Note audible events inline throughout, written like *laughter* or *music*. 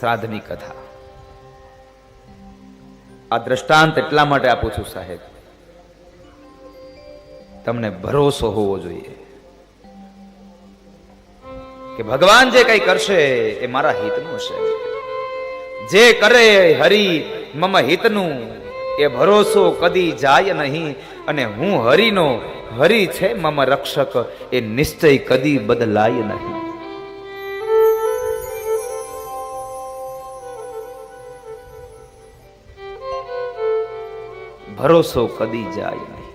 શ્રાદ્ધની કથા. આ દ્રષ્ટાંત એટલા માટે આપું છું, સાહેબ. તમને ભરોસો હોવો જોઈએ કે ભગવાન જે કઈ કરશે એ મારા હિતનું છે જે કરે હરિ મમ હિતનું, એ ભરોસો કદી જાય નહીં. અને હું હરિનો, હરિ છે મમ રક્ષક, એ નિશ્ચય કદી બદલાય નહીં. ભરોસો કદી જાય નહીં.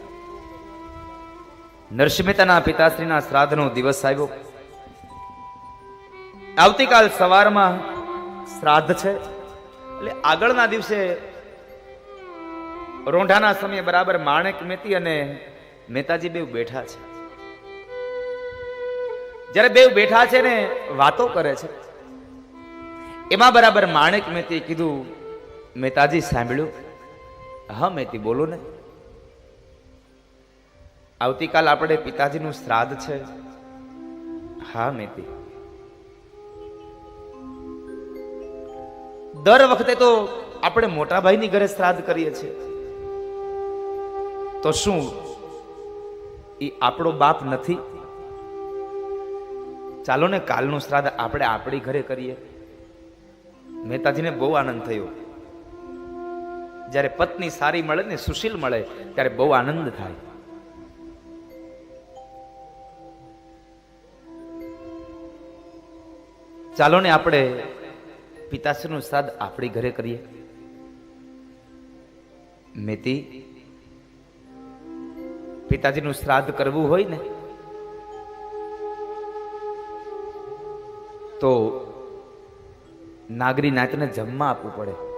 નરસિંહતાના પિતાશ્રીના શ્રાદ્ધનો દિવસ આવ્યો. આવતીકાલ સવારમાં શ્રાદ્ધ છે. એટલે આગળના દિવસે રોંઢાના સમયે બરાબર માણેક મેતી અને મહેતાજી બેવ બેઠા છે. જ્યારે બેવ બેઠા છે ને વાતો કરે છે. એમાં બરાબર માણેક મેતી કીધું મહેતાજી સાંભળ્યું. હા, મેતી, બોલો ને. આવતીકાલ આપણે પિતાજીનું શ્રાદ્ધ છે. હા, મેતી. દર વખતે તો આપણે મોટા ભાઈની ઘરે શ્રાદ્ધ કરીએ છીએ. તો શું? એ આપણો બાપ નથી? ચાલો ને કાલનું શ્રાદ્ધ આપણે આપણી ઘરે કરીએ. મહેતાજીને બહુ આનંદ થયો. જ્યારે પત્ની સારી મળે ને સુશીલ મળે, ત્યારે બહુ આનંદ થાય. ચાલો ને આપણે પિતાશ્રીનું શ્રાદ્ધ આપણી ઘરે કરીએ. મેતી, પિતાજીનું શ્રાદ્ધ કરવું હોય ને, તો નાગરી નાતને જમવા આપવું પડે.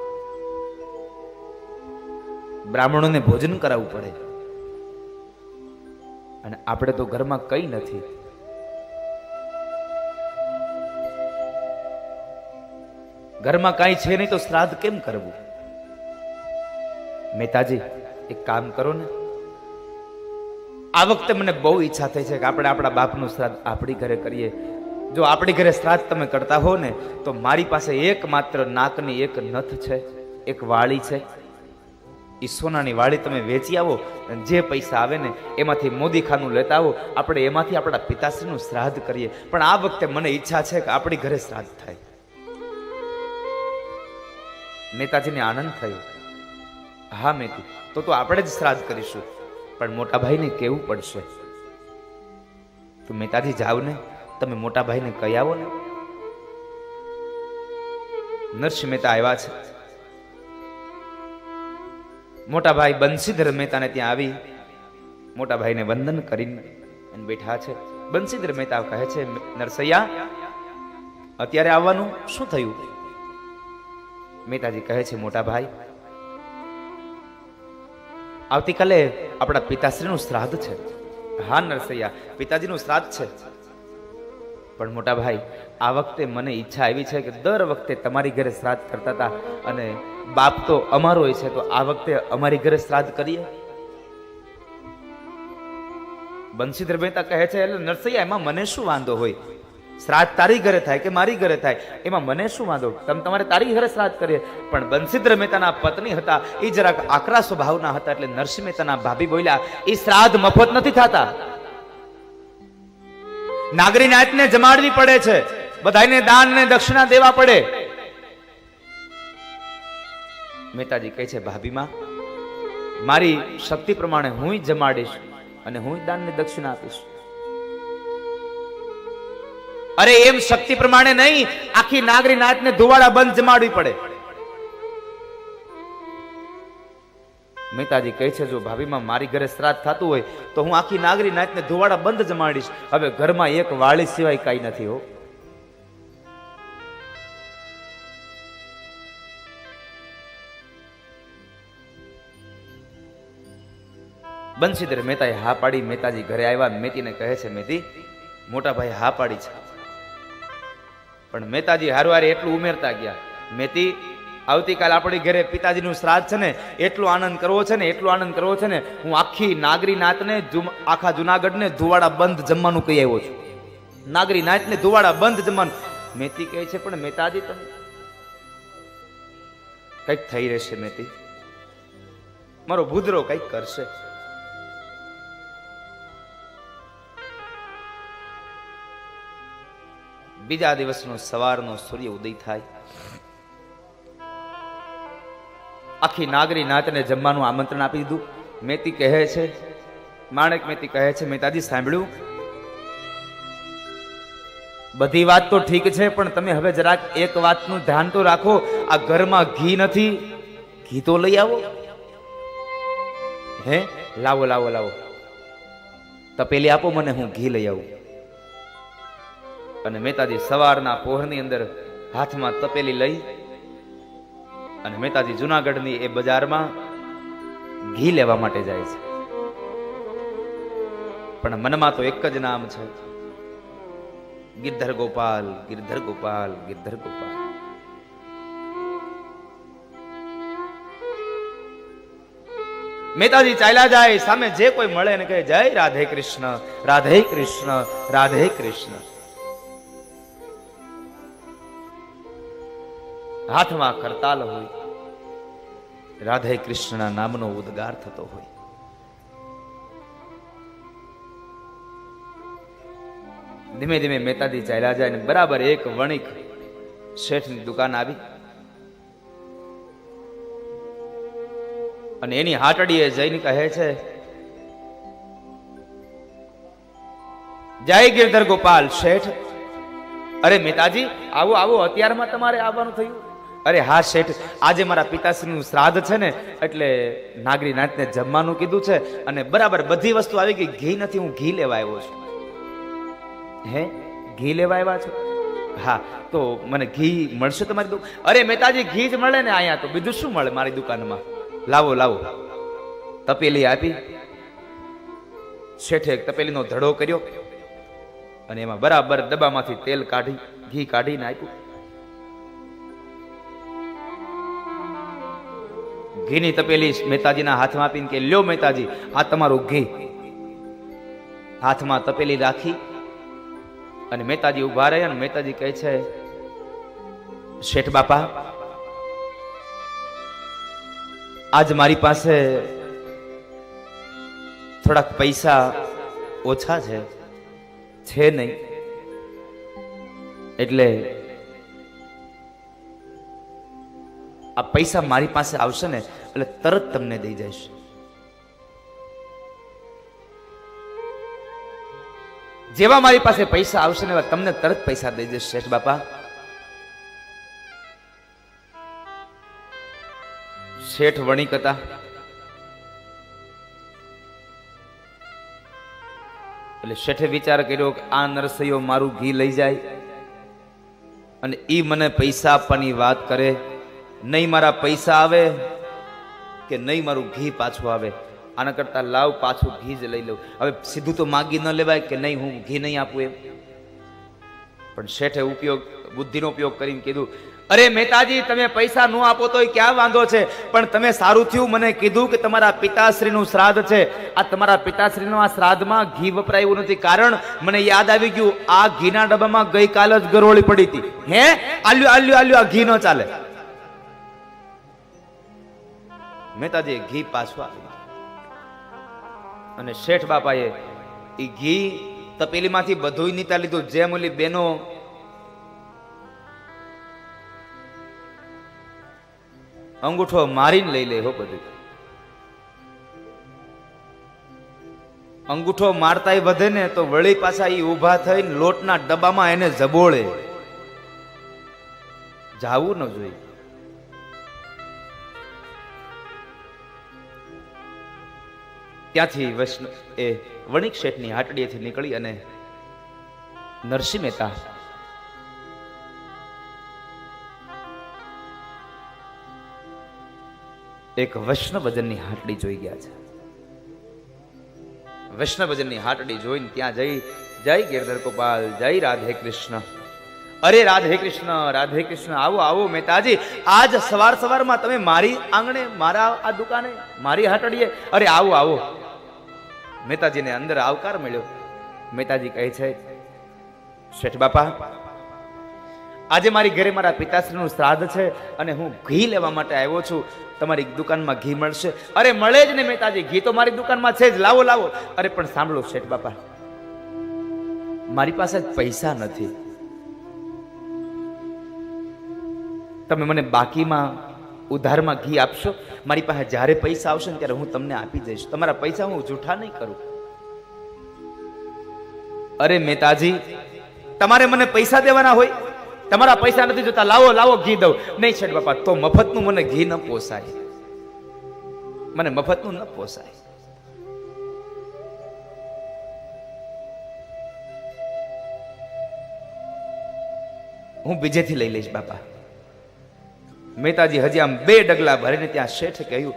બ્રાહ્મણોને ભોજન કરાવવું પડે. અને આપણે તો ઘરમાં કઈ નથી. ઘરમાં કાંઈ છે નહીં તો શ્રાદ્ધ કેમ કરવું? મહેતાજી, એક કામ કરો ને. આ વખતે મને બહુ ઈચ્છા થઈ છે કે આપણે આપણા બાપનું શ્રાદ્ધ આપણી ઘરે કરીએ. જો આપણી ઘરે શ્રાદ્ધ તમે કરતા હો ને, તો મારી પાસે એકમાત્ર નાકની એક નથ છે, એક વાળી છે. ઈ સોનાની વાળી તમે વેચી આવો જે પૈસા આવે ને એમાંથી મોદી ખાનું લેતા આવો, આપણે એમાંથી આપણા પિતાશ્રીનું શ્રાદ્ધ કરીએ. પણ આ વખતે મને ઈચ્છા છે કે આપણી ઘરે શ્રાદ્ધ થાય. નેતાજીને આનંદ થયો. હા મેતી તો તો આપણે જ શ્રાદ્ધ કરીશું. પણ મોટા ભાઈને કેવું પડશે? તો મેતાજી જાવ ને, તમે મોટા ભાઈને કહી આવો ને. નરસિંહ મહેતા આવ્યા છે. મોટા ભાઈ બંસીધર મહેતાને ત્યાં આવી. મોટા ભાઈને વંદન કરીને બેઠા છે. બંસીધર મહેતા કહે છે, નરસૈયા, અત્યારે આવવાનું શું થયું? મહેતાજી કહે છે મોટા ભાઈ આવતીકાલે આપણા પિતાશ્રીનું શ્રાદ્ધ છે. હા, નરસૈયા, પિતાજીનું શ્રાદ્ધ છે. પણ મોટા ભાઈ આ વખતે મને ઈચ્છા આવી છે કે દર વખતે તમારી ઘરે શ્રાદ્ધ કરતા હતા અને બાપ તો અમારો છે, તો આ વખતે અમારી ઘરે શ્રાદ્ધ કરીએ. બંશીધર મહેતા કહે છે, એટલે નરસૈયા, એમાં મને શું વાંધો હોય? શ્રાદ્ધ તારી ઘરે થાય કે મારી ઘરે થાય? એમાં મને શું વાંધો? તમે તમારે તારી ઘરે શ્રાદ્ધ કરીએ. પણ બંસીધર મહેતાના પત્ની હતા એ જરાક આકરા સ્વભાવના હતા, એટલે નરસિંહ મહેતાના ભાભી બોલ્યા એ શ્રાદ્ધ મફત નથી થતા. નાગરી નાયતને જમાડવી પડે છે. બધાને દાન ને દક્ષિણા દેવા પડે. મહેતાજી કહે છે ભાભીમાં મારી શક્તિ પ્રમાણે હું જમાડીશ અને હું દાન ને દક્ષિણા આપીશ. અરે એમ શક્તિ પ્રમાણે નહીં, આખી નાગરી નાયતને ધુવાડા બંધ જમાડવી પડે. મહેતાજી કહે છે, જો ભાભીમાં મારી ઘરે શ્રાદ્ધ થતું હોય, તો હું આખી નાગરી નાચને ધુવાડા બંધ જમાડીશ. હવે ઘરમાં એક વાળી સિવાય કાંઈ નથી, હો. બંસીધર મહેતાએ હા પાડી મહેતાજી ઘરે આવ્યા. મેતીને કહે છે મેતી મોટા ભાઈ હા પાડી છે. પણ મહેતાજી હારવારે એટલું ઉમેરતા ગયા. મેતી આવતીકાલ આપણી ઘરે પિતાજીનું શ્રાદ્ધ છે ને, એટલો આનંદ કરવો છે ને, એટલો આનંદ કરવો છે ને, હું આખી નાગરી નાતને આખા જુનાગઢને ધુવાડા બંધ જમવાનું કહી આવ્યો છું. નાગરી નાતને ધુવાડા બંધ જમવાનું. મેતી કહે છે, પણ મહેતાજી, તમે કંઈક થઈ રહેશે મેતી મારો ભૂદરો કંઈક કરશે. બીજા દિવસનો સવારનો સૂર્ય ઉદય થાય. આખી નાગરી નાતને જમવાનું આમંત્રણ આપી દીધું. મેતી કહે છે, માણેક મેતી કહે છે મહેતાજી સાંભળ્યું? બધી વાત તો ઠીક છે, પણ તમે હવે જરાક એક વાતનું ધ્યાન તો રાખો. આ ઘરમાં ઘી નથી. ઘી તો લઈ આવો. હે? લાવો લાવો લાવો. તપેલી આપો મને, હું ઘી લઈ આવું. અને મહેતાજી સવારના પોહરની અંદર હાથમાં તપેલી લઈ અને મહેતાજી જુનાગઢની એ બજારમાં ઘી લેવા માટે જાય છે. પણ મનમાં તો એક જ નામ છે. ગિરધર ગોપાલ ગિરધર ગોપાલ ગિરધર ગોપાલ. મહેતાજી ચાલ્યા જાય, સામે જે કોઈ મળે ને કહે, જય રાધે કૃષ્ણ રાધે કૃષ્ણ રાધે કૃષ્ણ. હાથમાં કરતાલ હોય. રાધે કૃષ્ણના નામનો ઉદ્ગાર થતો હોય. ધીમે ધીમે મહેતાજી ચાલ્યા જાય ને બરાબર એક વણિક શેઠની દુકાન આવી. અને એની હાટડીએ જઈને કહે છે, જય ગિરધર ગોપાલ શેઠ. અરે મહેતાજી, આવો આવો, અત્યારમાં તમારે આવવાનું થયું. અરે હા, શેઠ, આજે મારા પિતાશ્રીનું શ્રાદ્ધ છે ને, એટલે નાગરી નાથને જમવાનું કીધું છે અને બરાબર બધી વસ્તુ આવી ગઈ, ઘી નથી, હું ઘી લેવા આવ્યો છું. હે? ઘી લેવા આવ્યા છો? હા, તો મને ઘી મળશે તમારી દુકાન? અરે મહેતાજી, ઘી જ મળે ને અહીંયા તો, બીજું શું મળે મારી દુકાનમાં? લાવો લાવો. તપેલી આપી. શેઠે તપેલીનો ધડો કર્યો અને એમાં બરાબર ડબ્બામાંથી તેલ કાઢી, ઘી કાઢીને આપ્યું. ઘીની તપેલી મહેતાજીના હાથમાં આપીને કે, લ્યો મહેતાજી, આ તમારું ઘી. હાથમાં તપેલી રાખી અને મહેતાજી ઊભા રહ્યા અને મહેતાજી કહે છે, શેઠ બાપા, આજ મારી પાસે થોડાક પૈસા ઓછા છે છે નહીં. એટલે આ પૈસા મારી પાસે આવશે ને, એટલે તરત તમને દઈ જઈશ. જેવા મારી પાસે પૈસા આવશે ને તમને તરત પૈસા દઈ જઈશ, શેઠ બાપા. શેઠ વણિક હતા એટલે શેઠે વિચાર કર્યો કે આ નરસૈયો મારું ઘી લઈ જાય અને એ મને પૈસા આપવાની વાત કરે. નહીં મારા પૈસા આવે કે નહીં મારું ઘી પાછું આવે? આના કરતા લાવ, પાછું ઘી જ લઈ લઉં. હવે સીધું તો માગી ન લેવાય કે નહીં, હું ઘી નહીં આપું એમ. પણ શેઠે ઉપયોગ, બુદ્ધિનો ઉપયોગ કરીને કીધું, અરે મહેતાજી, તમે પૈસા ન આપો તો ક્યાં વાંધો છે? પણ તમે સારું થયું, મને કીધું કે તમારા પિતાશ્રીનું શ્રાદ્ધ છે. આ તમારા પિતાશ્રીનું આ શ્રાદ્ધમાં ઘી વપરાયું નથી. કારણ મને યાદ આવી ગયું, આ ઘીના ડબ્બામાં ગઈકાલ જ ગરોળી પડી હતી. હે? આલ્યું આલ્યું આલ્યું, આ ઘી ન ચાલે. મહેતાજી ઘી પાછું આપ્યું અને શેઠ બાપાએ એ ઘી તપેલીમાંથી બધું નીતા લીધું. જેમ ઓલી બેનો અંગૂઠો મારીને લઈ લે હો બધું અંગૂઠો મારતા વધે ને તો વળી પાછા એ ઊભા થઈને લોટના ડબ્બામાં એને જબોળે. જાવું ન જોઈએ. ત્યાંથી વૈષ્ણવ એ વણિક શેઠની હાટડીએથી નીકળી અને નરસિંહ મહેતા એક વૈષ્ણવજનની હાટડી જોઈ ગયા છે. વૈષ્ણવજનની હાટડી જોઈને ત્યાં જઈ, જય ગિરધર ગોપાલ, જય રાધે કૃષ્ણ. અરે રાધે કૃષ્ણ રાધે કૃષ્ણ, આવો આવો મહેતાજી. આજ સવાર સવારમાં તમે મારી આંગણે, મારા આ દુકાને, મારી હાટડીએ. અરે આવો આવો. મહેતાજીને અંદર આવકાર મળ્યો. મહેતાજી કહે છે, શેઠ બાપા, આજે મારી ઘરે મારા પિતાશ્રીનું શ્રાદ્ધ છે અને હું ઘી લેવા માટે આવ્યો છું. તમારી દુકાનમાં ઘી મળશે. અરે, મળે જ ને મહેતાજી ઘી તો મારી દુકાનમાં છે જ. લાવો લાવો. અરે, પણ સાંભળો શેઠ બાપા, મારી પાસે પૈસા નથી. તમે મને બાકીમાં ઉધારમાં ઘી આપશો? મારી પાસે જ્યારે પૈસા આવશે ને ત્યારે હું તમને આપી જઈશ. તમારા પૈસા હું જૂઠા નહીં કરું. અરે મહેતાજી, તમારે મને પૈસા દેવાના હોય? તમારા પૈસા નથી જોતા. લાવો લાવો ઘી દઉં. નહીં છેડ બાપા, તો મફતનું મને ઘી ન પોસાય. મને મફતનું ન પોસાય. હું બીજેથી લઈ લઈશ બાપા. મહેતાજી હજી આમ બે ડગલા ભરીને ત્યાં શેઠે કહ્યું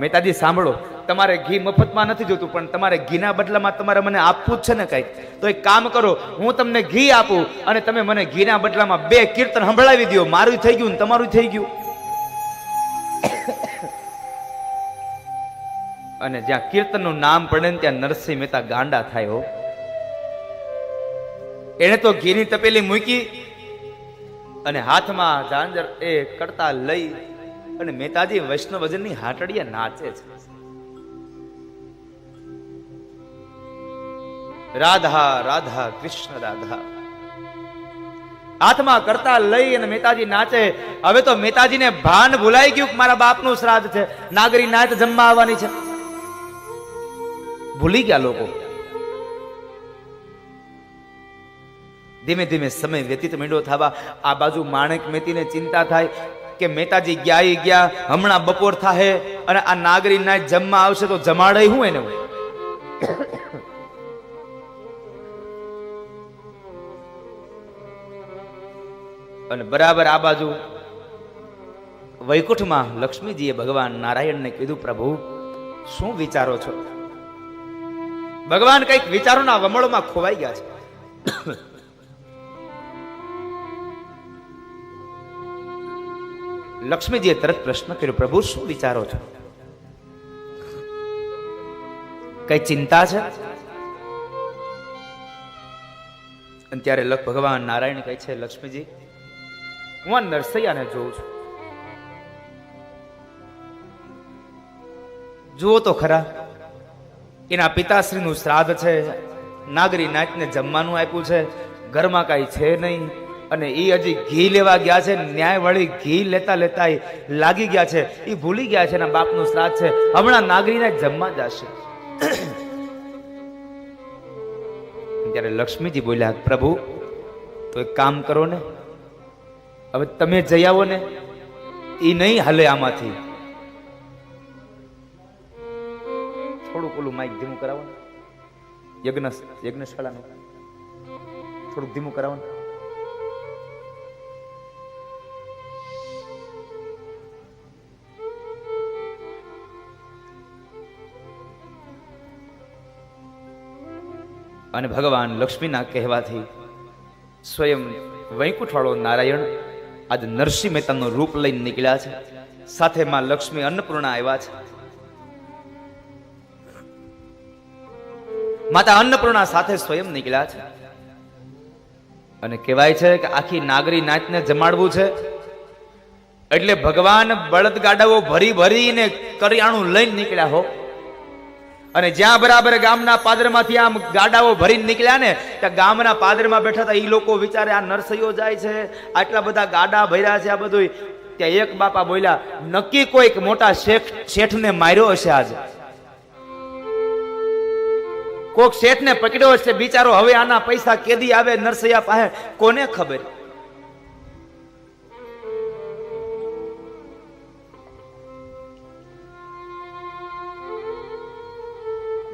મહેતાજી સાંભળો, તમારે ઘી મફતમાં નથી જોતું, પણ તમારે ઘીના બદલામાં તમારે મને આપવું જ છે ને કંઈક. તો એક કામ કરો, હું તમને ઘી આપું અને તમે મને ઘીના બદલામાં બે કીર્તન સંભળાવી દો મારું થઈ ગયું ને તમારું થઈ ગયું. અને જ્યાં કીર્તનનું નામ પડે ને ત્યાં નરસિંહ મહેતા ગાંડા થાય હો. એને તો ઘીની તપેલી મૂકી અને હાથમાં ઝાંઝર એ કરતા લઈ અને મહેતાજી વૈષ્ણવજનની હાટડીએ નાચે છે. રાધા રાધા, કૃષ્ણ, રાધા. હાથમાં કરતા લઈ અને મહેતાજી નાચે. હવે તો મહેતાજીને ભાન ભૂલાઈ ગયું મારા બાપનું શ્રાદ્ધ છે. નાગરી નાચ જમવા આવવાની છે. ભૂલી ગયા લોકો. ધીમે ધીમે સમય વ્યતીત મીંડો થવા. આ બાજુ માણેક મેતીને ચિંતા થાય કે મહેતાજી ગયા ગયા, હમણાં બપોર થાહે અને આ નાગરી ના જમવા આવશે તો જમાડે હું એને *coughs* અને બરાબર આ બાજુ વૈકુંઠમાં લક્ષ્મીજીએ ભગવાન નારાયણને કીધું, પ્રભુ, શું વિચારો છો? ભગવાન કંઈક વિચારોના વમળોમાં ખોવાઈ ગયા છે. લક્ષ્મીજીએ તરત પ્રશ્ન કર્યો, પ્રભુ, શું વિચારો છો? કઈ ચિંતા છે? અને ત્યારે ભગવાન નારાયણ કહે છે, લક્ષ્મીજી, હું આ નરસૈયાને જોઉં છું. જુઓ તો ખરા, એના પિતાશ્રીનું શ્રાદ્ધ છે, નાગરી નાચને જમવાનું આપ્યું છે, ઘરમાં કાંઈ છે નહીં. અને એ હજી ઘી લેવા ગયા છે ન્યાય વળી ઘી લેતા લેતા લાગી ગયા છે. એ ભૂલી ગયા છે એના બાપનું શ્રાદ્ધ છે. હમણાં નાગરીને જમવા જશે. ત્યારે લક્ષ્મીજી બોલ્યા, પ્રભુ, તો એક કામ કરો ને. હવે તમે જઈ આવો ને. એ નહીં હલે આમાંથી. થોડુંક ઓલું માઇક ધીમું કરાવો ને. યજ્ઞ યજ્ઞશાળાનું. થોડુંક ધીમું કરાવો ને. અને ભગવાન લક્ષ્મીના કહેવાથી સ્વયં વૈકુંઠવાળો નારાયણ આજે નરસિંહ મહેતાનું રૂપ લઈને નીકળ્યા છે. સાથે માં લક્ષ્મી અન્નપૂર્ણા આવ્યા છે. માતા અન્નપૂર્ણા સાથે સ્વયં નીકળ્યા છે. અને કહેવાય છે કે આખી નાગરી નાચને જમાડવું છે. એટલે ભગવાન બળદગાડાઓ ભરી ભરીને કરિયાણું લઈને નીકળ્યા હો. અને જ્યાં બરાબર ગામના પાદરમાંથી આમ ગાડાઓ ભરીને નીકળ્યા ને, ત્યાં ગામના પાદરમાં બેઠા હતા એ લોકો વિચારે આ નરસૈયો જાય છે, આટલા બધા ગાડા ભર્યા છે આ બધું ત્યાં એક બાપા બોલ્યા, નક્કી કોઈક મોટા શેઠ, શેઠને માર્યો હશે આજે. કોક શેઠને પકડ્યો હશે, બિચારો હવે આના પૈસા કેદી આવે નરસૈયા પાસે, કોને ખબર?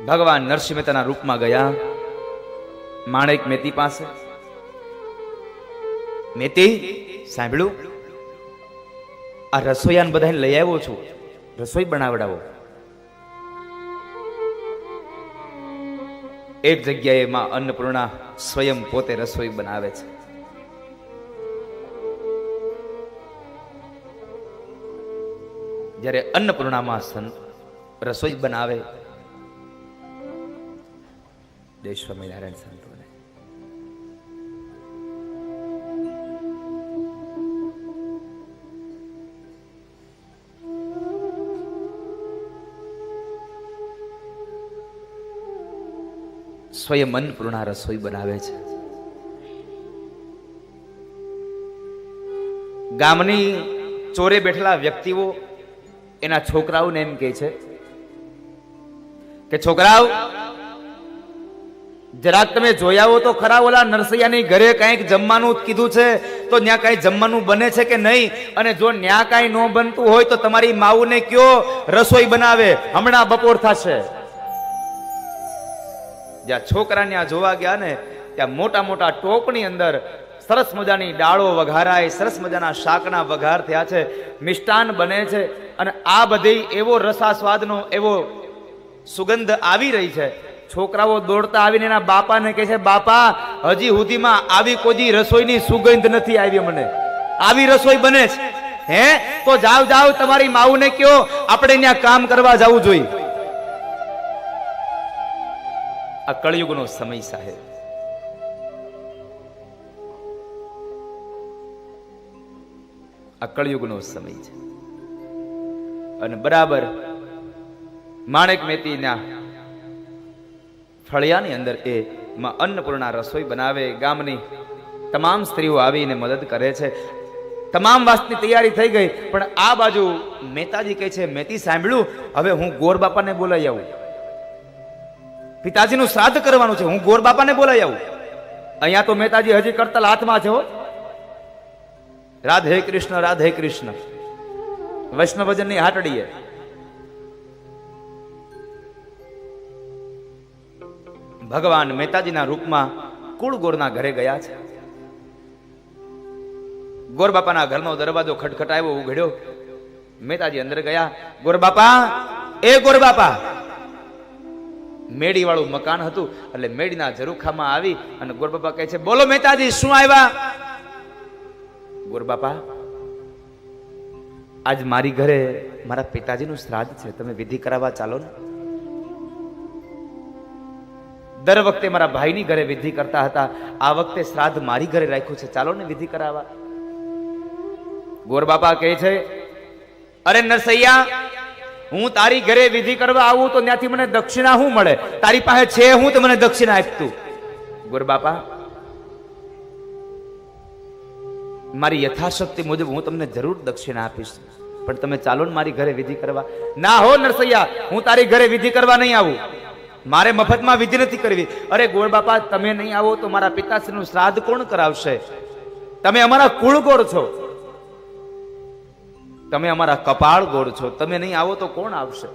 ભગવાન નરસિંહ મહેતાના રૂપમાં ગયા. માણેક મેતી પાસે. મેતી, સાંભળ્યું? આ રસોઈયાને બધાને લઈ આવ્યો છું. રસોઈ બનાવડાવો. એક જગ્યાએ માં અન્નપૂર્ણા સ્વયં પોતે રસોઈ બનાવે છે. જ્યારે અન્નપૂર્ણામાં રસોઈ બનાવે દેશ સ્વામિનારાયણ સંતોને. સ્વયં અન્નપૂર્ણા રસોઈ બનાવે છે. ગામની ચોરે બેઠેલા વ્યક્તિઓ એના છોકરાઓને એમ કે છે કે, છોકરાઓ જરાક તમે જોયા હો તો ખરા ઓલા નરસૈયાની ઘરે કાંઈક જમવાનું કીધું છે, તો ત્યાં કાંઈ જમવાનું બને છે કે નહીં? અને જો ન્યા કાંઈ ન બનતું હોય તો તમારી માવુને કયો રસોઈ બનાવે? હમણાં બપોર થશે. જ્યાં છોકરા ત્યાં જોવા ગયા ને, ત્યાં મોટા મોટા ટોપની અંદર સરસ મજાની ડાળો વઘારાય, સરસ મજાના શાકના વઘાર થયા છે, મિષ્ટાન બને છે, અને આ બધી એવો રસાસ્વાદનો એવો સુગંધ આવી રહી છે. છોકરાઓ દોડતા આવીને એના બાપાને કહે છે, બાપા, હજી સુધીમાં આવી કોઈ રસોઈની સુગંધ નથી આવી મને. આવી રસોઈ બને છે. હે? તો જાવ જાવ, તમારી માવુને કયો આપણે ત્યાં કામ કરવા જવું જોઈએ. આ કળયુગનો સમય સાહેબ. આ કળયુગનો સમય છે. અને બરાબર, માણેક મેતીના ફળિયાની અંદર એ માં અન્નપૂર્ણા રસોઈ બનાવે, ગામની તમામ સ્ત્રીઓ આવીને મદદ કરે છે. તમામ વાસની તૈયારી થઈ ગઈ, પણ આ બાજુ મહેતાજી કહે છે મેતી સાંભળ્યું? હવે હું ગોર બાપાને બોલાઈ આવું. પિતાજીનું શ્રાદ્ધ કરવાનું છે, હું ગોર બાપાને બોલાઈ આવું. અહીંયા તો મહેતાજી હજી કરતલ હાથમાં છે હો. રાધે કૃષ્ણ રાધે કૃષ્ણ. વૈષ્ણવજનની હાટડીએ. ભગવાન મહેતાજીના રૂપમાં કુળ ગોરના ઘરે ગયા છે. ગોર બાપાના ઘરનો દરવાજો ખટખટાયો, ઉઘડ્યો. મહેતાજી અંદર ગયા. ગોર બાપા એ ગોર બાપા મેડી વાળું મકાન હતું, એટલે મેડીના ઝરૂખામાં આવી અને ગોર બાપા કહે છે, બોલો મહેતાજી, શું આવ્યા? ગોર બાપા આજ મારી ઘરે મારા પિતાજીનું શ્રાદ્ધ છે. તમે વિધિ કરાવવા ચાલો ને. દર વખતે મારા ભાઈની ઘરે વિધિ કરતા હતા. આ વખતે શ્રાદ્ધ મારી ઘરે રાખ્યું છે. ચાલો ને વિધિ કરાવવા. ગોર બાપા કહે છે, અરે નરસૈયા, હું તારી ઘરે વિધિ કરવા આવું તો ત્યાંથી મને દક્ષિણા શું મળે? તારી પાસે છે હું તો મને દક્ષિણા આપતું. ગોર બાપા, મારી યથાશક્તિ મુજબ હું તમને જરૂર દક્ષિણા આપીશ. પણ તમે ચાલો ને મારી ઘરે વિધિ કરવા. ના હો નરસૈયા, હું તારી ઘરે વિધિ કરવા નહીં આવું. મારે મફતમાં વિધિ નથી કરવી. અરે ગોળ બાપા, તમે નહીં આવો તો મારા પિતાશ્રીનું શ્રાદ્ધ કોણ કરાવશે? તમે અમારા કુળ ગોળ છો. તમે અમારા કપાળ ગોળ છો. તમે નહીં આવો તો કોણ આવશે?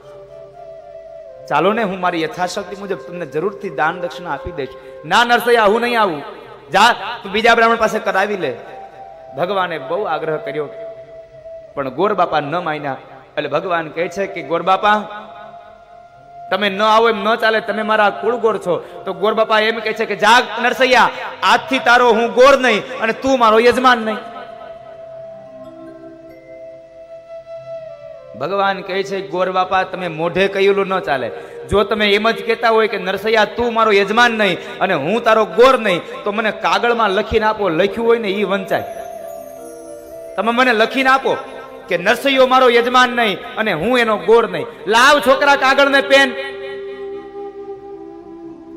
ચાલો ને, હું મારી યથાશક્તિ મુજબ તમને જરૂરથી દાન દક્ષિણા આપી દઈશ. ના, નરસૈયા, હું નહીં આવું. જા, તું બીજા બ્રાહ્મણ પાસે કરાવી લે. ભગવાને બહુ આગ્રહ કર્યો. પણ ગોર બાપા ન માન્યા. એટલે ભગવાન કહે છે કે, ગોર બાપા તમે ન આવો એમ ન ચાલે, તમે મારા કુળ ગોર છો. તો ગોર બાપા એમ કહે છે કે, જાગ નરસૈયા, આજથી તારો હું ગોર નહીં અને તું મારો યજમાન નહીં. ભગવાન કહે છે, ગોર બાપા, તમે મોઢે કહેલું ન ચાલે. જો તમે એમ જ કહેતા હોય કે, નરસૈયા, તું મારો યજમાન નહીં અને હું તારો ગોર નહીં, તો મને કાગળમાં લખીને આપો. લખ્યું હોય ને એ વંચાય. તમે મને લખીને આપો. કે નરસૈયો મારો યજમાન નહીં અને હું એનો ગોળ નહીં. લાવ છોકરા કાગળ ને પેન.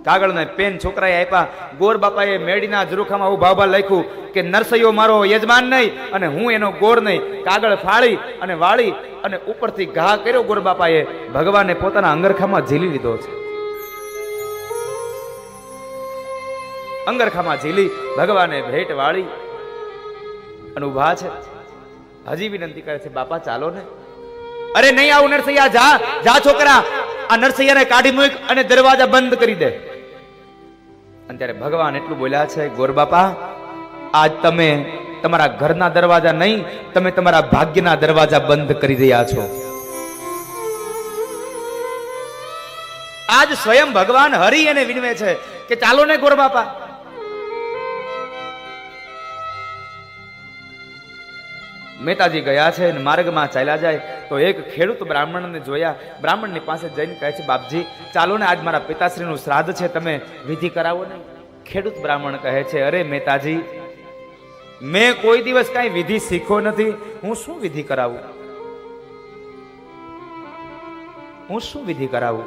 કાગળ ને પેન છોકરાએ આપ્યા. ગોર બાપાએ મેડીના ઝરૂખામાં ઊભા ઊભા લખ્યું કે નરસૈયો મારો યજમાન નહીં અને હું એનો ગોર નહીં. કાગળ ફાળી અને વાળી અને ઉપરથી ઘા કર્યો ગોર બાપાએ. ભગવાને પોતાના અંગરખામાં ઝીલી લીધો છે. અંગરખામાં ઝીલી ભગવાને ભેટ વાળી અને ઊભા છે. હજી વિનંતી કરે છે, બાપા, ચાલો ને. અરે, નહીં આવું નરસૈયા, જા જા છોકરા. આ નરસૈયાને કાઢી મૂક અને દરવાજા બંધ કરી દે. અને ત્યારે ભગવાન એટલું બોલ્યા છે, ગોર બાપા, આજ તમે તમારા ઘરના દરવાજા નહીં, તમે તમારા ભાગ્યના દરવાજા બંધ કરી રહ્યા છો. આજ સ્વયં ભગવાન હરિ એને વિનવે છે કે ચાલો ને ગોર બાપા. મહેતાજી ગયા છે અને માર્ગમાં ચાલ્યા જાય, તો એક ખેડૂત બ્રાહ્મણને જોયા. બ્રાહ્મણની પાસે જઈને કહે છે, બાપજી, ચાલો ને આજ મારા પિતાશ્રીનું શ્રાદ્ધ છે, તમે વિધિ કરાવો ને. ખેડૂત બ્રાહ્મણ કહે છે, અરે મહેતાજી મેં કોઈ દિવસ કાંઈ વિધિ શીખ્યો નથી. હું શું વિધિ કરાવું? હું શું વિધિ કરાવું?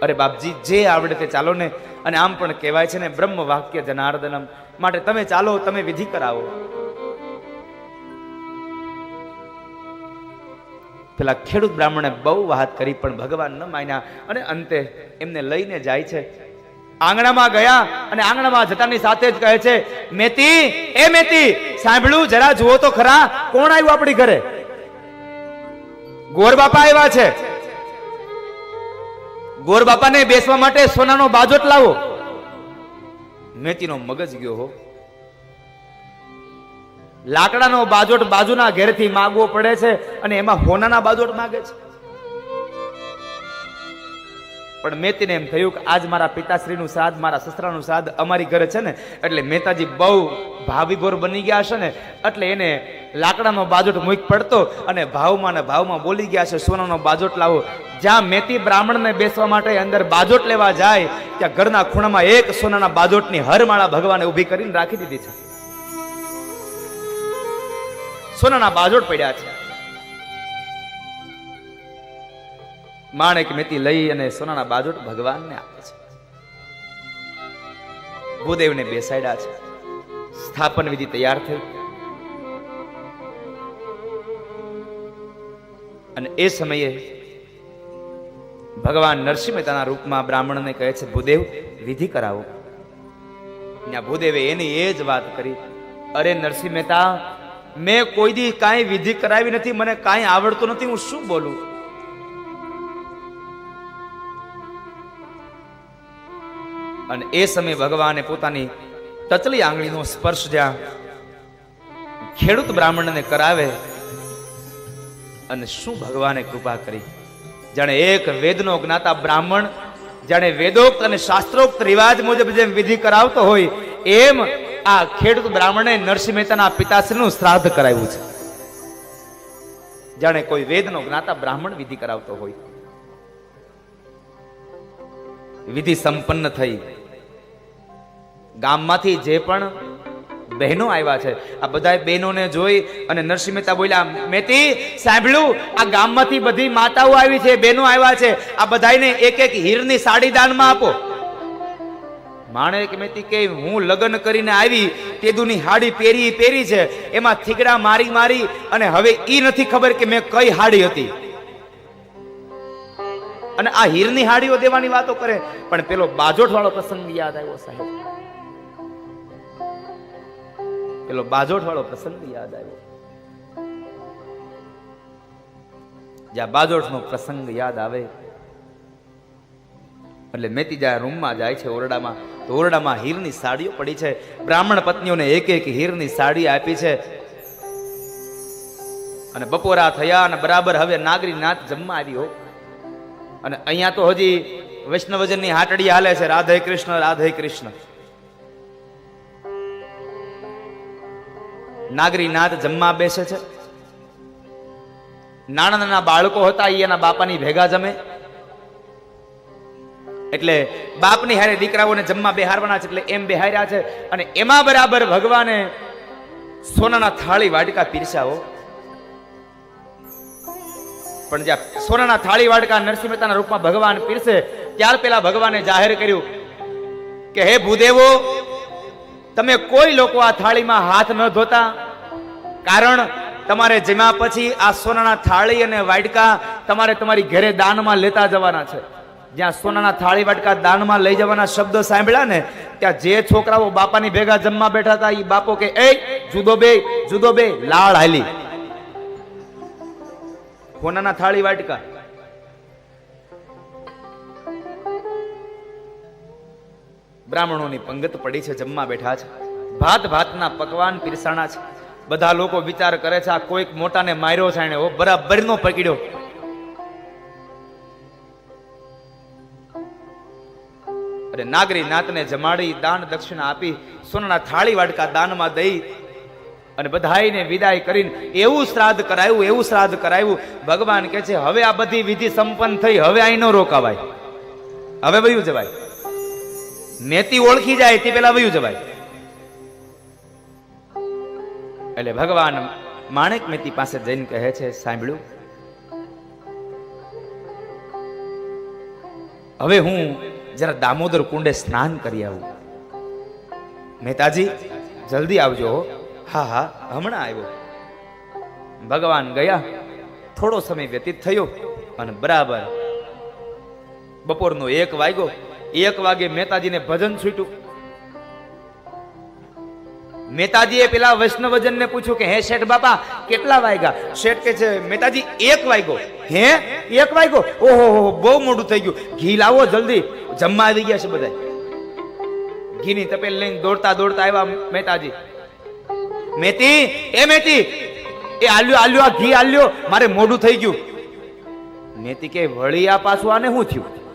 અરે બાપજી, જે આવડે તે ચાલો ને. અને આમ પણ કહેવાય છે ને બ્રહ્મ વાક્ય જનાર્દનમ. માટે તમે ચાલો, તમે વિધિ કરાવો. પેલા ખેડૂત બ્રાહ્મણે બહુ વાત કરી, પણ ભગવાન ન માન્યા. અને અંતે એમને લઈને જાય છે. આંગણામાં ગયા અને આંગણામાં જતાની સાથે જ કહે છે, મેતી, એ મેતી, સાંભળ્યું? જરા જુઓ તો ખરા, કોણ આવ્યું આપણી ઘરે? ગોર બાપા આવ્યા છે. ગોર બાપાને બેસવા માટે સોનાનો બાજોટ લાવો. મેતીનો મગજ ગયો હો. લાકડાનો બાજોટ બાજુના ઘેરથી માગવો પડે છે અને એમાં હોનાના બાજોટ માગે છે. પણ મેતીને એમ થયું કે આજ મારા પિતાશ્રીનું શ્રાદ્ધ મારા સસરાનું શ્રાદ્ધ અમારી ઘરે છે ને, એટલે મહેતાજી બહુ ભાવિભોર બની ગયા છે ને, એટલે એને લાકડાનો બાજોટ મૂક પડતો અને ભાવમાં ને ભાવમાં બોલી ગયા છે, સોનાનો બાજોટ લાવો. જ્યાં મેતી બ્રાહ્મણને બેસવા માટે અંદર બાજોટ લેવા જાય, ત્યાં ઘરના ખૂણામાં એક સોનાના બાજોટની હરમાળા ભગવાને ઊભી કરીને રાખી દીધી છે. સોનાના બાજોટ પડ્યા છે. માણેક મેતી લઈ અને સોનાના બાજોટ ભગવાનને આપે છે. ભૂદેવને બેસાડ્યા છે. સ્થાપન વિધિ તૈયાર થઈ અને એ સમયે ભગવાન નરસિંહ મહેતાના રૂપમાં બ્રાહ્મણને કહે છે, ભૂદેવ, વિધિ કરાવો. ત્યાં ભૂદેવે એની એ જ વાત કરી, અરે નરસિંહ મહેતા મેં કોઈ દી કાંઈ વિધિ કરાવી નથી, મને કાંઈ આવડતું નથી, હું શું બોલું? અને એ સમયે ભગવાને પોતાની તતલી આંગળીનો સ્પર્શ જ્યાં ખેડૂત બ્રાહ્મણને કરાવે અને શું ભગવાને કૃપા કરી? જાણે એક વેદનો જ્ઞાતા બ્રાહ્મણ, જાણે વેદોક્ત અને શાસ્ત્રોક્ત રિવાજ મુજબ જેમ વિધિ કરાવતો હોય, એમ આ ખેડૂત બ્રાહ્મણે નરસિંહ મહેતાના પિતાશ્રીનું શ્રાદ્ધ કરાવ્યું છે. જાણે કોઈ વેદનો જ્ઞાતા બ્રાહ્મણ વિધિ કરાવતો હોય. વિધિ સંપન્ન થઈ. ગામમાંથી જે પણ બહેનો આવ્યા છે, આ બધા બહેનોને જોઈ અને નરસિંહ મહેતા બોલ્યા, મેતી, સાંભળ્યું? આ ગામમાંથી બધી માતાઓ આવી છે, બહેનો આવ્યા છે. આ બધાને એક એક હીરની સાડી દાનમાં આપો. માણેક મેતી કે હું લગ્ન કરીને આવી તેદુની હાડી પહેરી પહેરી છે, એમાં થીગડા મારી મારી અને હવે ઈ નથી ખબર કે મેં કઈ હાડી હતી. અને આ હીરની હાડીઓ દેવાની વાતો કરે, પણ પેલો બાજોઠ વાળો પ્રસંગ યાદ આવ્યો સાહેબ. પેલો બાજોઠ વાળો પ્રસંગ યાદ આવ્યો. જ્યાં બાજોઠ નો પ્રસંગ યાદ આવે, એટલે મેતી જ્યાં રૂમમાં જાય છે ઓરડામાં તો ઓરડામાં હીરની સાડીઓ પડી છે. બ્રાહ્મણ પત્નીઓને એક એક હીરની સાડી આપી છે. અને બપોરા થયા અને બરાબર હવે નાગરી નાથ જમવા આવી અને અહીંયા તો હજી વૈષ્ણવજનની હાટડી હાલે છે. રાધે કૃષ્ણ રાધે કૃષ્ણ. નાગરી નાથ જમવા બેસે છે. નાના નાના બાળકો હતા એ એના બાપાની ભેગા જમે. એટલે બાપની હારે દીકરાઓને જમવા બેહારવાના છે એટલે એમ બેહાર્યા છે. અને એમાં બરાબર ભગવાને સોનાના થાળી વાટકા પીરસાવો. પણ જ્યાં સોનાના થાળી વાડકા નરસિંહ મહેતાના રૂપમાં ભગવાન પીરસે, ત્યાર પેલા ભગવાને જાહેર કર્યું કે, હે ભૂદેવો, તમે કોઈ લોકો આ થાળીમાં હાથ ન ધોતા. કારણ તમારે જેમાં પછી આ સોનાના થાળી અને વાડકા તમારે તમારી ઘરે દાનમાં લેતા જવાના છે. જ્યાં સોનાના થાળી વાટકા દાનમાં લઈ જવાના શબ્દો સાંભળ્યા ને, ત્યાં જે છોકરાઓ બાપાની ભેગા જમવા બેઠા હતા એ બાપો કે, એ, જુદો બે જુદો બે, લાળ હાલી. સોનાના થાળી વાટકા. બ્રાહ્મણોની પંગત પડી છે, જમવા બેઠા છે. ભાત ભાતના પકવાન પીરસાણા છે. બધા લોકો વિચાર કરે છે, આ કોઈક મોટાને માર્યો છે એને. બરાબર નો પકડ્યો. અને નાગરી નાતને જમાડી દાન દક્ષિણા આપી, સોનાના થાળી વાટકા દાનમાં દઈ અને બધાઈને વિદાય કરીને એવું શ્રાદ્ધ કરાયું, એવું શ્રાદ્ધ કરાયું. ભગવાન કે છે, હવે આ બધી વિધિ સંપન્ન થઈ, હવે અહીં ન રોકાવાય. હવે વયું જવાય. મેતી ઓળખી જાય, તે પેલા વયું જવાય. એટલે ભગવાન માણેક મેતી પાસે જઈને કહે છે, સાંભળ્યું? હવે હું જરા દામોદર કુંડે સ્નાન કરી આવું. મહેતાજી, જલ્દી આવજો હા. હા હમણાં આવ્યો. ભગવાન ગયા. થોડો સમય વ્યતીત થયો અને બરાબર બપોરનો એક વાગ્યો. એક વાગે મહેતાજીને ભજન છૂટ્યું. મહેતાજીએ પેલા વૈષ્ણવજનને પૂછ્યું કે, હે શેઠ બાપા, કેટલા વાગ્યા શેઠ કે છે મહેતાજી એક વાગ્યો હે? એક વાગ્યો ઓહો, હો બહુ મોડું થઈ ગયું. ઘી લાવો જલ્દી. જમવા આવી ગયા છે બધા. ઘીની તપેલ લઈને દોડતા દોડતા આવ્યા મહેતાજી. મેતી, એ મેતી, એ આલ્યો આલ્યો, આ ઘી આલ્યો, મારે મોડું થઈ ગયું. મેતી કે, વળી આ પાછું આને શું થયું?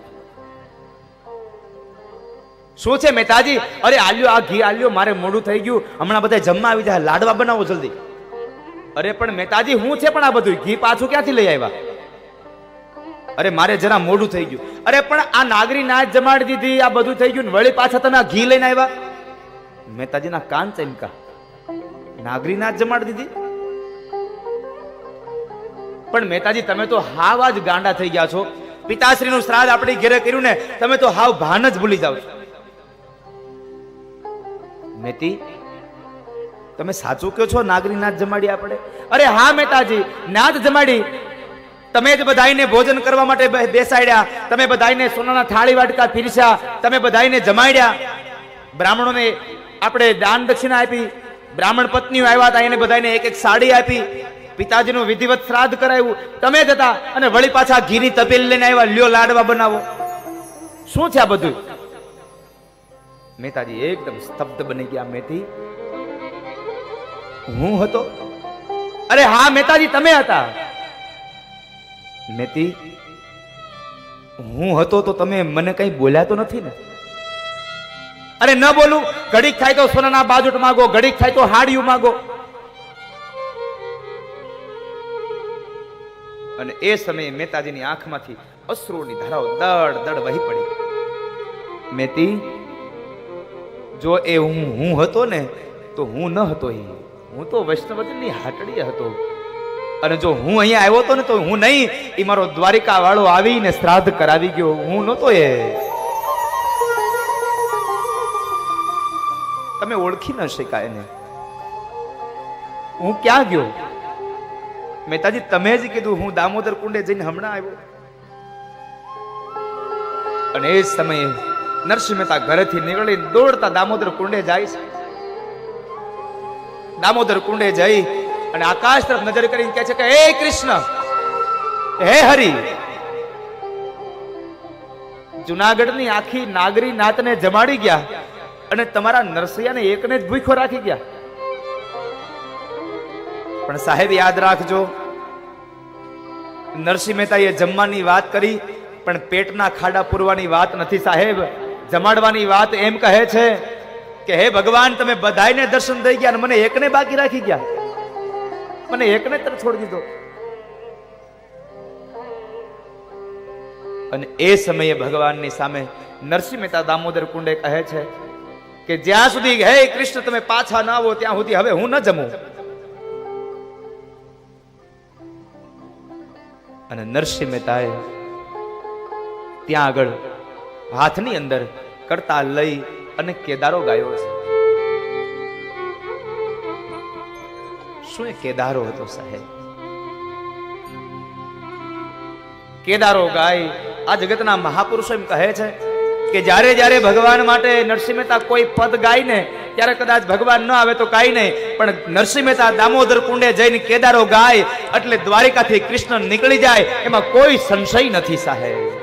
શું છે મહેતાજી? અરે આલ્યો, આ ઘી આલ્યો, મારે મોડું થઈ ગયું. હમણાં બધા જમવા આવી જાય, લાડવા બનાવો જલ્દી. અરે પણ મહેતાજી, હું છે પણ આ બધું ઘી પાછું ક્યાંથી લઈ આવ્યા? અરે મારે જરા મોડું થઈ ગયું. અરે પણ આ નાગરી ના જમાડી દીધી, આ બધું થઈ ગયું ને વળી પાછા તમે આ ઘી લઈને આવ્યા? મહેતાજીના કાન ચમકા નાગરી ના જમાડી દીધી? પણ મહેતાજી, તમે તો હાવ જ ગાંડા થઈ ગયા છો. પિતાશ્રીનું શ્રાદ્ધ આપણી ઘેરે કર્યું ને, તમે તો હાવ ભાન જ ભૂલી જાઓ છો. મેતી, તમે સાચું કહો છો, નાગરી નાચ જમાડી આપણે? અરે હા, મહેતાજી નાથ જમાડી. તમે જ બધાઈને ભોજન કરવા માટે બેસાડ્યા, તમે બધાઈને સોનાના થાળી વાટકા પીરસ્યા, તમે બધાઈને જમાડ્યા. બ્રાહ્મણોને આપણે દાન દક્ષિણા આપી, બ્રાહ્મણ પત્નીઓ આવ્યા હતા, એને બધાને એક એક સાડી આપી, પિતાજીનું વિધિવત શ્રાદ્ધ કરાવ્યું તમે જ હતા, અને વળી પાછા ઘીની તપેલ લઈને આવ્યા, લ્યો લાડવા બનાવો. શું છે આ બધું? મહેતાજી એકદમ સ્તબ્ધ બની ગયા મેથી. હું હતો? અરે હા, મહેતાજી, તમે હતા. મેતી હું હતો તો તમે મને કઈ બોલ્યા તો નથી ને? અરે ન બોલું, ઘડીક થાય તો સોનાના બાજુટ માગો, ઘડીક થાય તો હાડિયું માગો. અને એ સમયે મહેતાજીની આંખમાંથી અશ્રુની ધારાઓ દડ દડ વહી પડી. મેતી જો એ હું હું હતો ને, તો હું ન હતો એ. હું તો વૈષ્ણવજનની હાટડીએ હતો. અને જો હું અહીંયા આવ્યો હતો ને, તો હું નહીં. એ મારો દ્વારિકા વાળો આવીને શ્રાદ્ધ કરાવી ગયો. હું નહોતો એ. તમે ઓળખી ન શકાય એને. હું ક્યાં ગયો? મહેતાજી, તમે જ કીધું, હું દામોદર કુંડે જઈને હમણાં આવ્યો. અને એ સમયે નરસિંહ મહેતા ઘરેથી નીકળી દોડતા દામોદર કુંડે જાય છે. દામોદર કુંડે જઈ અને આકાશ તરફ નજર કરીને કહે છે કે, હે કૃષ્ણ! હે હરિ! જુનાગઢની આખી નાગરી નાતને જમાડી ગયા અને તમારા નરસૈયાને એકને જ ભૂખો રાખી ગયા. પણ સાહેબ, યાદ રાખજો, નરસિંહ મહેતાએ જમવાની વાત કરી, પણ પેટના ખાડા પૂરવાની વાત નથી સાહેબ. જમાડવાની વાત એમ કહે છે કે હે ભગવાન, તમે બધાયને દર્શન થઈ ગયા અને મને એકને બાકી રાખી ગયા. મને એકને તર છોડી દીધો. અને એ સમયે ભગવાનની સામે નરસિંહ મહેતા દામોદર કુંડે કહે છે કે જ્યાં સુધી, હે કૃષ્ણ, તમે પાછા ના આવો, ત્યાં સુધી હવે હું ન જમું. અને નરસિંહ મહેતાએ ત્યાં આગળ હાથની અંદર કરતા લઈ અને કેદારો ગાયો છે શું એ કેદારો હતો સાહેબ? કેદારો ગાય આ જગતના મહાપુરુષો એમ કહે છે કે જ્યારે જ્યારે ભગવાન માટે નરસિંહ મહેતા કોઈ પદ ગાય ને, ત્યારે કદાચ ભગવાન ન આવે તો કાંઈ નહીં, પણ નરસિંહ મહેતા દામોદર કુંડે જઈને કેદારો ગાય એટલે દ્વારિકાથી કૃષ્ણ નીકળી જાય, એમાં કોઈ સંશય નથી સાહેબ.